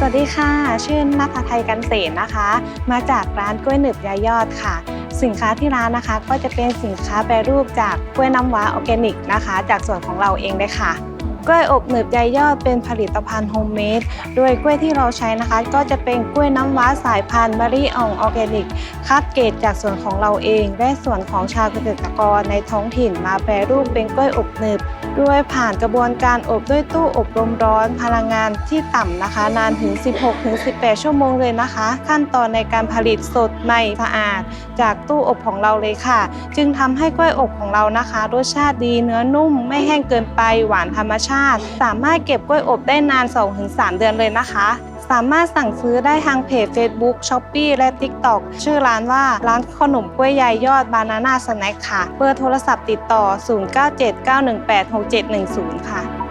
สวัสดีค่ะ ชื่อนัทไทยกันเสนนะคะ มาจากร้านกล้วยหนึบยายยอดค่ะ สินค้าที่ร้านนะคะ ก็จะเป็นสินค้าแปรรูปจากกล้วยน้ำว้าออร์แกนิกนะคะ จากส่วนของเราเองเลยค่ะ กล้วยอบหนึบยายยอดเป็นผลิตภัณฑ์โฮมเมด โดยกล้วยที่เราใช้นะคะ ก็จะเป็นกล้วยน้ำว้าสายพันธุ์มะลิอ่องออร์แกนิก คัดเกรดจากส่วนของเราเอง และส่วนของชาวเกษตรกรในท้องถิ่นมาแปรรูปเป็นกล้วยอบหนึบด้วยผ่านกระบวนการอบด้วยตู้อบลมร้อนพลังงานที่ต่ำนะคะ นานถึง 16-18 ชั่วโมงเลยนะคะ ขั้นตอนในการผลิตสดใหม่สะอาด จากตู้อบของเราเลยค่ะ จึงทำให้กล้วยอบของเรานะคะ รสชาติดีเนื้อนุ่มไม่แห้งเกินไปหวานธรรมชาติ สามารถเก็บกล้วยอบได้นาน 2-3 เดือนเลยนะคะ สามารถสั่งซื้อได้ทางเพจ Facebook, s h o p e e และ TikTok ชื่อร้านว่าร้านขนมกล้วยยายยอดบานาน่าสแน็คค่ะ เบอร์โทรศัพท์ติดต่อ 0979186710 ค่ะ